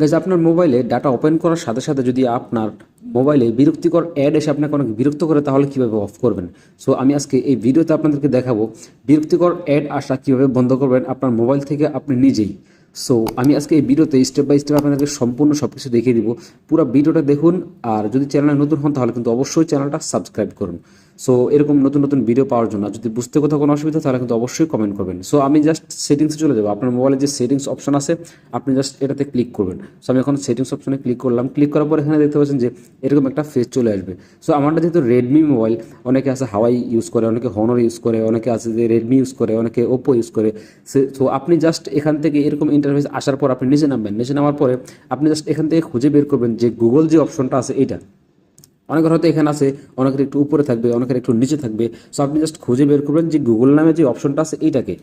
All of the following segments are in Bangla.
গাইজ আপনার মোবাইলে ডাটা ওপেন করার সাথে সাথে যদি আপনার মোবাইলে বিরক্তিকর অ্যাড এসে আপনাকে অনেক বিরক্ত করে, তাহলে কীভাবে অফ করবেন? সো আমি আজকে এই ভিডিওতে আপনাদেরকে দেখাবো বিরক্তিকর অ্যাড আসা কীভাবে বন্ধ করবেন আপনার মোবাইল থেকে আপনি নিজেই। সো আমি আজকে এই ভিডিওতে স্টেপ বাই স্টেপ আপনাদেরকে সম্পূর্ণ সব কিছু দেখিয়ে দিব। পুরো ভিডিওটা দেখুন, আর যদি চ্যানেলে নতুন হন, তাহলে কিন্তু অবশ্যই চ্যানেলটা সাবস্ক্রাইব করুন। সো এরকম নতুন নতুন ভিডিও পাওয়ার জন্য যদি বুঝতে কোথাও কোনো অসুবিধা তাহলে কিন্তু অবশ্যই কমেন্ট করবেন। সো আমি জাস্ট সেটিংসে চলে যাব। আপনার মোবাইলে যে সেটিংস অপশন আছে, আপনি জাস্ট এটাতে ক্লিক করবেন। সো আমি এখন সেটিংস অপশনে ক্লিক করলাম। ক্লিক করার পর এখানে দেখতে পাচ্ছেন যে, এরকম একটা ফেস চলে আসবে। সো আমারটা যেহেতু রেডমি মোবাইল অনেকে আছে হাওয়াই ইউজ করে, অনেকে হনর ইউজ করে, অনেকে আছে যে রেডমি ইউজ করে, অনেকে ওপো ইউজ করে। সো আপনি জাস্ট এখান থেকে এরকম ইন্টারফেস আসার পর আপনি নিচে নামবেন। নিচে নামার পরে আপনি জাস্ট এখান থেকে খুঁজে বের করবেন যে গুগল যে অপশনটা আছে এইটা। অনেকের হয়তো এখানে আছে, অনেকের একটু উপরে থাকবে, অনেকের একটু নিচে থাকবে। সো আপনি জাস্ট খুঁজে বের করবেন যে গুগল নামে যে অপশনটা আছে এইটাকে।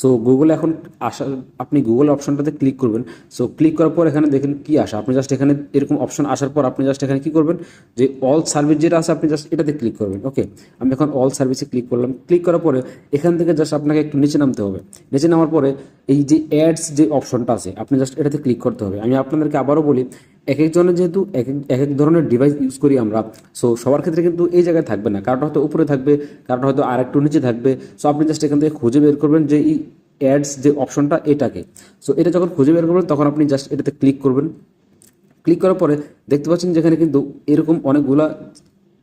সো গুগল এখন আসা আপনি গুগল অপশনটাতে ক্লিক করবেন। সো ক্লিক করার পর এখানে দেখেন কি আসা। আপনি জাস্ট এখানে এরকম অপশন আসার পর আপনি জাস্ট এখানে কি করবেন? যে অল সার্ভিস যেটা আছে, আপনি জাস্ট এটাতে ক্লিক করবেন। ওকে আমি এখন অল সার্ভিসে ক্লিক করলাম। ক্লিক করার পরে এখান থেকে জাস্ট আপনাকে একটু নিচে নামতে হবে। নিচে নামার পরে এই যে অ্যাডস যে অপশনটা আছে, আপনি জাস্ট এটাতে ক্লিক করতে হবে। আমি আপনাদেরকে আবারও বলি এক একজনের যেহেতু এক এক ধরনের ডিভাইস ইউজ করি আমরা সো সবার ক্ষেত্রে কিন্তু এই জায়গায় থাকবে না। কারোটা হয়তো উপরে থাকবে, কারোটা হয়তো আর একটু নিচে থাকবে। সো আপনি জাস্ট এখান থেকে খুঁজে বের করবেন যে এই অ্যাডস যে অপশনটা এটাকে। সো এটা যখন খুঁজে বের করবেন, তখন আপনি জাস্ট এটাতে ক্লিক করবেন। ক্লিক করার পরে দেখতে পাচ্ছেন যেখানে কিন্তু এরকম অনেকগুলা,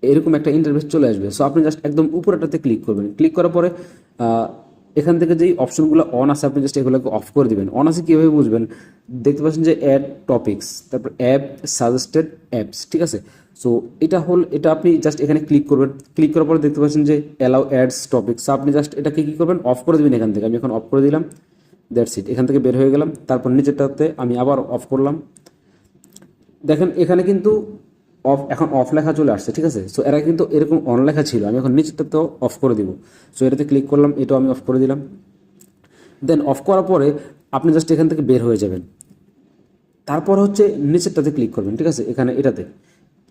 এরকম একটা ইন্টারভেস চলে আসবে। সো আপনি জাস্ট একদম উপরেটাতে ক্লিক করবেন। ক্লিক করার পরে এখান থেকে যেই অপশনগুলো অন আছে, আপনি জাস্ট এগুলোকে অফ করে দিবেন। অন আছে কীভাবে বুঝবেন? দেখতে পাচ্ছেন যে অ্যাড টপিক্স তারপর অ্যাপ সাজেস্টেড অ্যাপস ঠিক আছে? সো এটা হল এটা আপনি জাস্ট এখানে ক্লিক করবেন। ক্লিক করার পরে দেখতে পাচ্ছেন যে অ্যালাউ অ্যাডস টপিক্স আপনি জাস্ট এটাকে কী করবেন? অফ করে দেবেন এখান থেকে। আমি এখন অফ করে দিলাম। দ্যাটস ইট এখান থেকে বের হয়ে গেলাম। তারপর নিচেরটাতে আমি আবার অফ করলাম। দেখেন, এখানে কিন্তু অফ এখন অফ লেখা চলে আসছে, ঠিক আছে? সো এরা কিন্তু এরকম অন লেখা ছিল, আমি এখন নিচেরটাতেও অফ করে দিব। সো এটাতে ক্লিক করলাম, এটাও আমি অফ করে দিলাম। দেন অফ করার পরে আপনি জাস্ট এখান থেকে বের হয়ে যাবেন। তারপর হচ্ছে নিচেরটাতে ক্লিক করবেন, ঠিক আছে? এখানে এটাতে।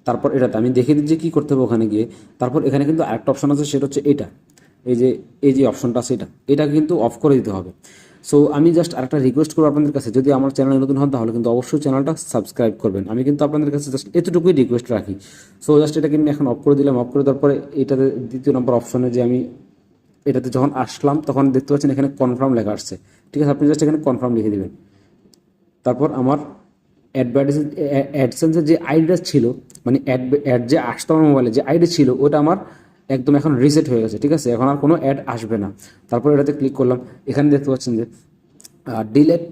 তারপর এটাতে। আমি দেখিয়ে দিচ্ছি কী করতে হবে ওখানে গিয়ে। তারপর এখানে কিন্তু আরেকটা অপশন আছে, সেটা হচ্ছে এটা। এই যে এই যে অপশনটা আছে এটা। এটা কিন্তু অফ করে দিতে হবে। সো আমি জাস্ট আরেকটা রিকোয়েস্ট করব আপনাদের কাছে। যদি আমার চ্যানেলে নতুন হন, তাহলে কিন্তু অবশ্যই চ্যানেলটা সাবস্ক্রাইব করবেন। আমি কিন্তু আপনাদের কাছে জাস্ট এতটুকুই রিকোয়েস্ট রাখি। সো জাস্ট এটাকে আমি এখন অফ করে দিলাম। অফ করে দেওয়ার পরে এটাতে দ্বিতীয় নম্বর অপশনে যে আমি এটাতে যখন আসলাম, তখন দেখতে পাচ্ছেন এখানে কনফার্ম লেখা আসছে। ঠিক আছে? আপনি জাস্ট এখানে কনফার্ম লিখে দেবেন। তারপর আমার অ্যাডভার্টাইজ অ্যাডসেন্সের যে আইডিটা ছিল মানে অ্যাড অ্যাড যে আসতো আমার মোবাইলে যে আইডি ছিল, ওটা আমার একদম এখন রিসেট হয়ে গেছে, ঠিক আছে? এখন আর কোনো অ্যাড আসবে না। তারপর এটাতে ক্লিক করলাম, এখানে দেখতে পাচ্ছেন যে ডিলেট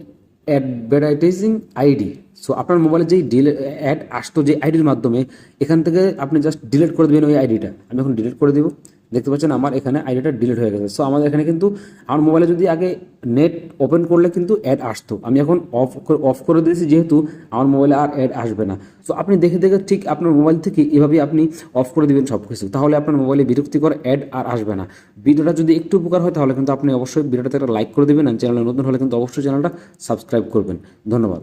অ্যাডভার্টাইজিং আইডি সো আপনার মোবাইলে যেই ডিলে অ্যাড আসতো যে আইডির মাধ্যমে, এখান থেকে আপনি জাস্ট ডিলিট করে দেবেন ওই আইডিটা আমি এখন ডিলিট করে দিব। দেখতে পাচ্ছেন আমার এখানে আইডিটা ডিলিট হয়ে গেছে। সো আমাদের এখানে কিন্তু আমার মোবাইলে যদি আগে নেট ওপেন করলে কিন্তু অ্যাড আসতো। আমি এখন অফ অফ করে দিয়েছি যেহেতু আমার মোবাইলে আর অ্যাড আসবে না। সো আপনি দেখে দেখে ঠিক আপনার মোবাইল থেকে এভাবেই আপনি অফ করে দিবেন সব কিছু তাহলে আপনার মোবাইলে বিরক্তিকর অ্যাড আর আসবে না। ভিডিওটা যদি একটু উপকার হয় তাহলে কিন্তু আপনি অবশ্যই ভিডিওটাতে একটা লাইক করে দেবেন। আর চ্যানেলে নতুন হলে কিন্তু অবশ্যই চ্যানেলটা সাবস্ক্রাইব করবেন। ধন্যবাদ।